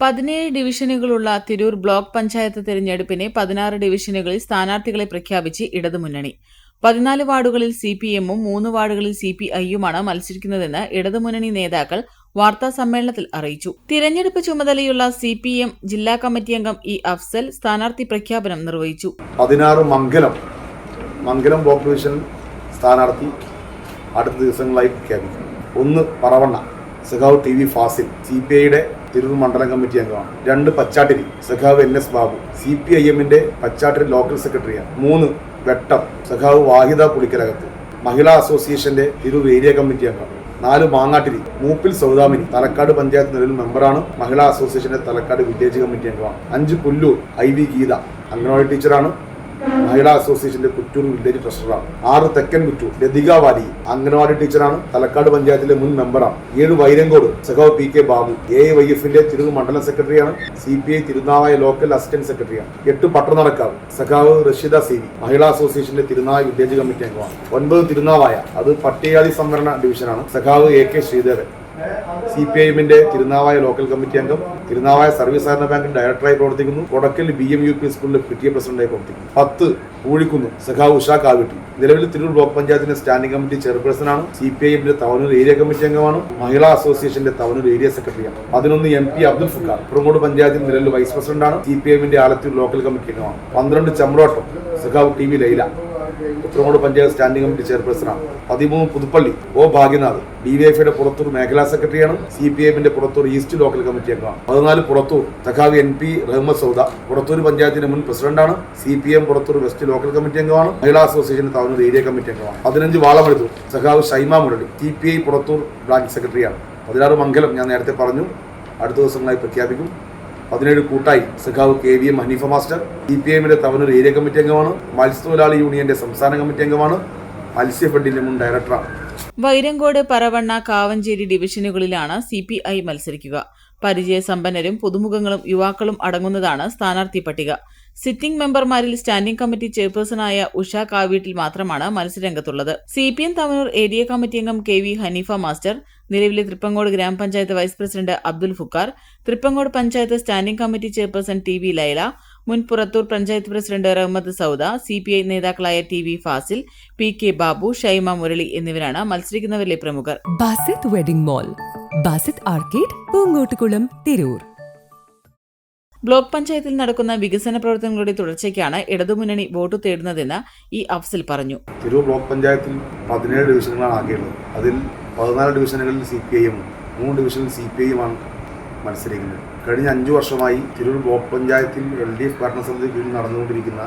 പതിനേഴ് ഡിവിഷനുകളുള്ള തിരൂർ ബ്ലോക്ക് പഞ്ചായത്ത് തെരഞ്ഞെടുപ്പിനെ പതിനാറ് ഡിവിഷനുകളിൽ സ്ഥാനാർത്ഥികളെ പ്രഖ്യാപിച്ച് ഇടതുമുന്നണി. പതിനാല് വാർഡുകളിൽ സി പി എമ്മും മൂന്ന് വാർഡുകളിൽ സി പി ഐയുമാണ് മത്സരിക്കുന്നതെന്ന് ഇടതുമുന്നണി നേതാക്കൾ വാർത്താ സമ്മേളനത്തിൽ അറിയിച്ചു. തിരഞ്ഞെടുപ്പ് ചുമതലയുള്ള സി പി എം ജില്ലാ കമ്മിറ്റി അംഗം ഇ അഫ്സൽ സ്ഥാനാർത്ഥി പ്രഖ്യാപനം നിർവഹിച്ചു. പതിനാറ് മംഗലം മംഗലം ബ്ലോക്ക് ഡിവിഷൻ സ്ഥാനാർത്ഥി അടുത്ത ദിവസങ്ങളായി പ്രഖ്യാപിക്കും. ഒന്ന് പറവണ്ണ സഖാവ് T V Fasil C P ഐയുടെ തിരൂർ മണ്ഡലം കമ്മിറ്റി അംഗമാണ്. രണ്ട് പച്ചാട്ടിരി സഖാവ് N S Babu. C P I എമ്മിന്റെ പച്ചാട്ടിരി ലോക്കൽ സെക്രട്ടറിയാണ് മൂന്ന് വെട്ടം സഖാവ് വാഹിദ പുളിക്കലകത്ത് മഹിളാ അസോസിയേഷന്റെ തിരൂർ ഏരിയ കമ്മിറ്റി അംഗമാണ്. നാല് മാങ്ങാട്ടിരി മൂപ്പിൽ സൗദാമിനി തലക്കാട് പഞ്ചായത്ത് നിലവിൽ മെമ്പറാണ്. മഹിളാ അസോസിയേഷന്റെ തലക്കാട് വില്ലേജ് കമ്മിറ്റി അംഗമാണ്. അഞ്ച് പുല്ലൂർ ഐ വി ഗീത അംഗനവാടി ടീച്ചറാണ് മഹിളാ അസോസിയേഷന്റെ കുറ്റൂർ വില്ലേജ് ട്രഷററാണ്. ആറ് തെക്കൻ കുറ്റൂർ ലതിക വാലി. അംഗനവാടി ടീച്ചറാണ് തലക്കാട് പഞ്ചായത്തിലെ മുൻ മെമ്പറാണ്. ഏഴ് വൈരങ്കോട് സഖാവ് P K Babu. A Y എഫിന്റെ തിരുവ് മണ്ഡലം സെക്രട്ടറിയാണ് C P I Thirunavaya local assistant സെക്രട്ടറിയാണ്. എട്ട് പട്ടണക്കാവ് സഖാവ് റഷീദ സി വി മഹിളാ അസോസിയേഷന്റെ തിരുനാവായ വില്ലേജ് കമ്മിറ്റി അംഗമാണ്. ഒൻപത് തിരുനാവായ അത് പട്ടികജാതി സംവരണ ഡിവിഷനാണ്. സഖാവ് A K Sreedharan C P I എമ്മിന്റെ തിരുനാവായ ലോക്കൽ കമ്മിറ്റി അംഗം തിരുനാവായ സർവീസ് സഹകരണ ബാങ്കിന്റെ ഡയറക്ടറായി പ്രവർത്തിക്കുന്നു. Kodakkal B M U P സ്കൂളിലെ പി ടി എ പ്രസിഡന്റായി പ്രവർത്തിക്കുന്നു. പത്ത് പൂഴിക്കുന്ന് സഖാവ് ഉഷ കാവിട്ടി. നിലവിൽ തിരൂർ ബ്ലോക്ക് പഞ്ചായത്തിന്റെ സ്റ്റാൻഡിംഗ് കമ്മിറ്റി ചെയർപേഴ്സണാണ്. സി പി ഐ എമ്മിന്റെ തവനൂർ ഏരിയ കമ്മിറ്റി അംഗമാണ്. മഹിളാ അസോസിയേഷന്റെ തവനൂർ ഏരിയ സെക്രട്ടറിയാണ്. പതിനൊന്ന് എം പി അബ്ദുൽ ഫുക്കാർ. പുറങ്ങോട് പഞ്ചായത്തിൽ നിലവിൽ വൈസ് പ്രസിഡന്റാണ്. സി പി ഐ എമ്മിന്റെ ആലത്തൂർ ലോക്കൽ കമ്മിറ്റി അംഗമാണ്. പന്ത്രണ്ട് ചമ്രോട്ടം സഖാവ് T V Laila. Utharamod panchayat standing committee ചെയർപേഴ്സണാണ് പതിമൂന്ന് Puthuppally O Bhagyanath D V എഫിയുടെ Purathur മേഖലാ സെക്രട്ടറിയാണ് സി പി എമ്മിന്റെ പുറത്തൂർ ഈസ്റ്റ് ലോക്കൽ കമ്മിറ്റി അംഗമാണ് പതിനാല് പുറത്തൂർ തഖാവി എൻ പി റഹ്മദ് സൗദ പുറത്തൂർ പഞ്ചായത്തിന്റെ മുൻ പ്രസിഡന്റാണ് C P M Purathur west local committee അംഗമാണ് Mahila association Thavur area committee അംഗമാണ് പതിനഞ്ച് വാളമെടുത്തു സഖാവ് Shaima Murali C P I Purathur branch സെക്രട്ടറിയാണ്. പതിനാറ് മംഗലം ഞാൻ നേരത്തെ പറഞ്ഞു അടുത്ത ദിവസങ്ങളായി പ്രഖ്യാപിക്കും. പതിനേഴ് കൂട്ടായി സഖാവ് K V M Haneefa master C P എമ്മിന്റെ തവനൂർ ഏരിയ കമ്മിറ്റി അംഗമാണ് മത്സ്യത്തൊഴിലാളി യൂണിയന്റെ സംസ്ഥാന കമ്മിറ്റി അംഗമാണ് മത്സ്യഫെഡിന്റെ മുൻ ഡയറക്ടറാണ് വൈരങ്കോട് പറവണ്ണ കാവഞ്ചേരി ഡിവിഷനുകളിലാണ് സി പി ഐ മത്സരിക്കുക. പരിചയസമ്പന്നരും പുതുമുഖങ്ങളും യുവാക്കളും അടങ്ങുന്നതാണ് സ്ഥാനാർത്ഥി പട്ടിക. സിറ്റിംഗ് മെമ്പർമാരിൽ സ്റ്റാൻഡിംഗ് കമ്മിറ്റി ചെയർപേഴ്സണായ ഉഷ കാവീട്ടിൽ മാത്രമാണ് മത്സരരംഗത്തുള്ളത്. C P M Thavanur area committee അംഗം കെ വി ഹനീഫ മാസ്റ്റർ നിലവിലെ തൃപ്പങ്ങോട് ഗ്രാമപഞ്ചായത്ത് vice president Abdul Fukkar Thrippangode panchayat standing committee chairperson T V Laila മുൻ Purathur panchayat president Rahmath Sauda C P I നേതാക്കളായ T V Fasil P K Babu Shaima Murali എന്നിവരാണ് മത്സരിക്കുന്നവരിലെ പ്രമുഖർ. Basith wedding mall Basith arcade Poonkottukulam Tirur. Block പഞ്ചായത്തിൽ നടക്കുന്ന വികസന പ്രവർത്തനങ്ങളുടെ തുടർച്ചയ്ക്കാണ് ഇടതുമുന്നണി വോട്ട് തേടുന്നതെന്ന് ഈ അഫ്സൽ പറഞ്ഞു. തിരൂർ ബ്ലോക്ക് പഞ്ചായത്തിൽ പതിനേഴ് ഡിവിഷനുകളാണ് ആകെയുള്ളത്. അതിൽ പതിനാല് ഡിവിഷനുകളിൽ സി പി ഐയും മൂന്ന് ഡിവിഷനിൽ സി പി ഐയുമാണ് മത്സരിക്കുന്നത്. കഴിഞ്ഞ അഞ്ചു വർഷമായി തിരൂർ ബ്ലോക്ക് പഞ്ചായത്തിൽ എൽ ഡി എഫ് ഭരണസമിതി കീഴിൽ നടന്നുകൊണ്ടിരിക്കുന്ന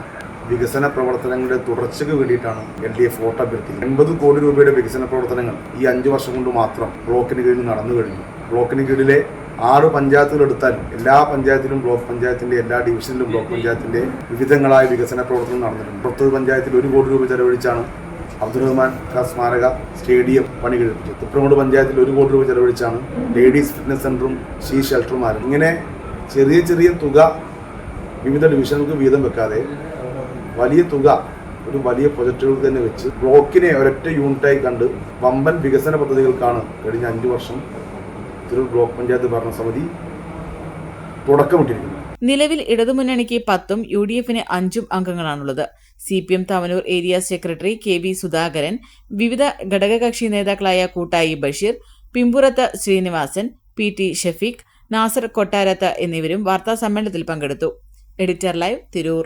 വികസന പ്രവർത്തനങ്ങളുടെ തുടർച്ചയ്ക്ക് വേണ്ടിയിട്ടാണ് എൽ ഡി എഫ് വോട്ട് അഭ്യർത്ഥിക്കുന്നത്. എൺപത് കോടി രൂപയുടെ വികസന പ്രവർത്തനങ്ങൾ ഈ അഞ്ചു വർഷം കൊണ്ട് മാത്രം ബ്ലോക്കിന് കീഴിൽ നടന്നു കഴിഞ്ഞു ബ്ലോക്കിന് കീഴിലെ ആറ് പഞ്ചായത്തുകൾ എടുത്താൽ എല്ലാ പഞ്ചായത്തിലും ബ്ലോക്ക് പഞ്ചായത്തിന്റെ എല്ലാ ഡിവിഷനിലും ബ്ലോക്ക് പഞ്ചായത്തിന്റെ വിവിധങ്ങളായ വികസന പ്രവർത്തനം നടന്നിട്ടുണ്ട്. പുറത്തൂർ പഞ്ചായത്തിൽ ഒരു കോടി രൂപ ചെലവഴിച്ചാണ് അബ്ദുറഹ്മാൻ സ്മാരക സ്റ്റേഡിയം പണി കഴിപ്പിച്ചത് തുപ്രമോട് പഞ്ചായത്തിൽ ഒരു കോടി രൂപ ചെലവഴിച്ചാണ് ലേഡീസ് ഫിറ്റ്നസ് സെന്ററും ഷീ ഷെൽട്ടറുമാരും ഇങ്ങനെ ചെറിയ ചെറിയ തുക വിവിധ ഡിവിഷനുകൾക്ക് വീതം വെക്കാതെ വലിയ തുക ഒരു വലിയ പ്രൊജക്റ്റുകൾ തന്നെ വെച്ച് ബ്ലോക്കിനെ ഒരൊറ്റ യൂണിറ്റായി കണ്ട് വമ്പൻ വികസന പദ്ധതികൾക്കാണ് കഴിഞ്ഞ അഞ്ചു വർഷം തിരൂർ ബ്ലോക്ക് പഞ്ചായത്ത് ഭരണസമിതി തുടക്കമിട്ടിരിക്കുന്നത് നിലവിൽ ഇടതുമുന്നണിക്ക് പത്തും യു ഡി എഫിന് അഞ്ചും അംഗങ്ങളാണുള്ളത്. C P M Thavanur area secretary K V Sudhakaran വിവിധ ഘടകകക്ഷി നേതാക്കളായ കൂട്ടായി ബഷീർ പിമ്പുറത്ത് ശ്രീനിവാസൻ പി ടി ഷഫീഖ് നാസർ കൊട്ടാരത്ത് എന്നിവരും വാർത്താ സമ്മേളനത്തിൽ പങ്കെടുത്തു. Editor live Tirur.